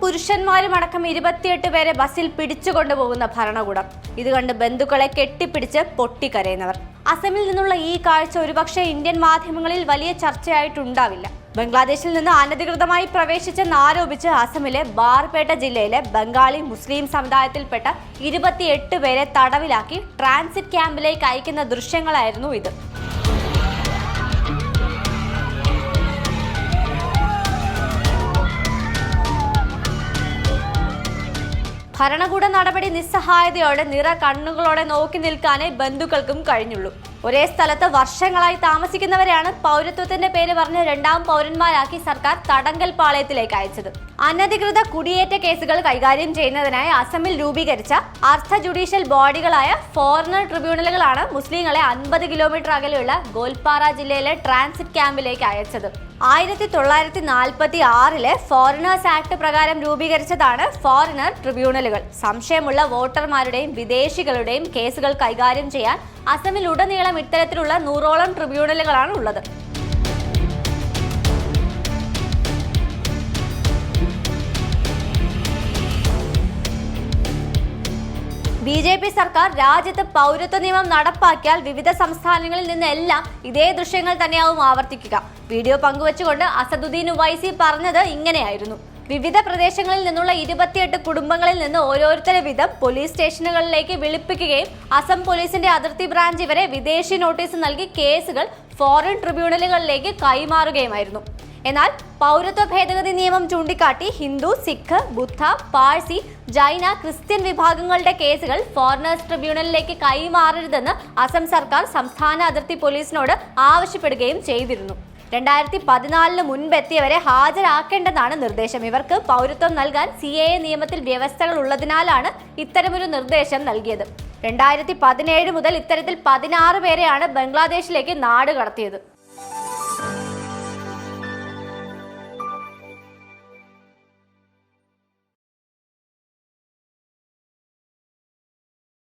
പുരുഷന്മാരും അടക്കം ഇരുപത്തിയെട്ട് പേരെ ബസ്സിൽ പിടിച്ചുകൊണ്ടുപോകുന്ന ഭരണകൂടം. ഇത് കണ്ട് ബന്ധുക്കളെ കെട്ടിപ്പിടിച്ച് പൊട്ടിക്കരയുന്നവർ. അസമിൽ നിന്നുള്ള ഈ കാഴ്ച ഒരുപക്ഷെ ഇന്ത്യൻ മാധ്യമങ്ങളിൽ വലിയ ചർച്ചയായിട്ടുണ്ടാവില്ല. ബംഗ്ലാദേശിൽ നിന്ന് അനധികൃതമായി പ്രവേശിച്ചെന്ന് ആരോപിച്ച് അസമിലെ ബാർപേട്ട ജില്ലയിലെ ബംഗാളി മുസ്ലിം സമുദായത്തിൽപ്പെട്ട ഇരുപത്തിയെട്ട് പേരെ തടവിലാക്കി ട്രാൻസിറ്റ് ക്യാമ്പിലേക്ക് അയക്കുന്ന ദൃശ്യങ്ങളായിരുന്നു ഇത്. ഭരണകൂട നടപടി നിസ്സഹായതയോടെ നിറ കണ്ണുകളോടെ നോക്കി നിൽക്കാനേ ബന്ധുക്കൾക്കും കഴിഞ്ഞുള്ളൂ. ഒരേ സ്ഥലത്ത് വർഷങ്ങളായി താമസിക്കുന്നവരെയാണ് പൗരത്വത്തിന്റെ പേര് പറഞ്ഞ് രണ്ടാം പൗരന്മാരാക്കി സർക്കാർ തടങ്കൽ പാളയത്തിലേക്ക് അയച്ചത്. അനധികൃത കുടിയേറ്റ കേസുകൾ കൈകാര്യം ചെയ്യുന്നതിനായി അസമിൽ രൂപീകരിച്ച അർദ്ധ ജുഡീഷ്യൽ ബോഡികളായ ഫോറിനർ ട്രിബ്യൂണലുകളാണ് മുസ്ലിങ്ങളെ അൻപത് കിലോമീറ്റർ അകലെയുള്ള ഗോൽപ്പാറ ജില്ലയിലെ ട്രാൻസിറ്റ് ക്യാമ്പിലേക്ക് അയച്ചത്. ആയിരത്തി തൊള്ളായിരത്തി നാൽപ്പത്തി ആറിലെ ഫോറിനേഴ്സ് ആക്ട് പ്രകാരം രൂപീകരിച്ചതാണ് ഫോറിനർ ട്രിബ്യൂണലുകൾ സംശയമുള്ള വോട്ടർമാരുടെയും വിദേശികളുടെയും കേസുകൾ കൈകാര്യം ചെയ്യാൻ അസമിൽ ഉടനീളം ഇത്തരത്തിലുള്ള നൂറോളം ട്രിബ്യൂണലുകളാണ് ഉള്ളത് ബി ജെ പി സർക്കാർ രാജ്യത്ത് പൗരത്വ നിയമം നടപ്പാക്കിയാൽ വിവിധ സംസ്ഥാനങ്ങളിൽ നിന്നെല്ലാം ഇതേ ദൃശ്യങ്ങൾ തന്നെയാവും ആവർത്തിക്കുക. വീഡിയോ പങ്കുവച്ചുകൊണ്ട് അസദുദ്ദീൻ ഉവൈസി പറഞ്ഞത് ഇങ്ങനെയായിരുന്നു. വിവിധ പ്രദേശങ്ങളിൽ നിന്നുള്ള ഇരുപത്തിയെട്ട് കുടുംബങ്ങളിൽ നിന്ന് ഓരോരുത്തരെ വീതം പോലീസ് സ്റ്റേഷനുകളിലേക്ക് വിളിപ്പിക്കുകയും അസം പോലീസിന്റെ അതിർത്തി ബ്രാഞ്ച് ഇവരെ വിദേശി നോട്ടീസ് നൽകി കേസുകൾ ഫോറിൻ ട്രിബ്യൂണലുകളിലേക്ക് കൈമാറുകയുമായിരുന്നു. എന്നാൽ പൗരത്വ ഭേദഗതി നിയമം ചൂണ്ടിക്കാട്ടി ഹിന്ദു സിഖ് ബുദ്ധ പാഴ്സി ജൈന ക്രിസ്ത്യൻ വിഭാഗങ്ങളുടെ കേസുകൾ ഫോറിനേഴ്സ് ട്രിബ്യൂണലിലേക്ക് കൈമാറരുതെന്ന് അസം സർക്കാർ സംസ്ഥാന അതിർത്തി പോലീസിനോട് ആവശ്യപ്പെടുകയും ചെയ്തിരുന്നു. രണ്ടായിരത്തി പതിനാലിന് മുൻപെത്തിയവരെ ഹാജരാക്കേണ്ടതാണ് നിർദ്ദേശം. ഇവർക്ക് പൗരത്വം നൽകാൻ സി എ നിയമത്തിൽ വ്യവസ്ഥകൾ ഉള്ളതിനാലാണ് ഇത്തരമൊരു നിർദ്ദേശം നൽകിയത്. രണ്ടായിരത്തി പതിനേഴ് മുതൽ ഇത്തരത്തിൽ പതിനാറ് പേരെയാണ് ബംഗ്ലാദേശിലേക്ക് നാട് കടത്തിയത്.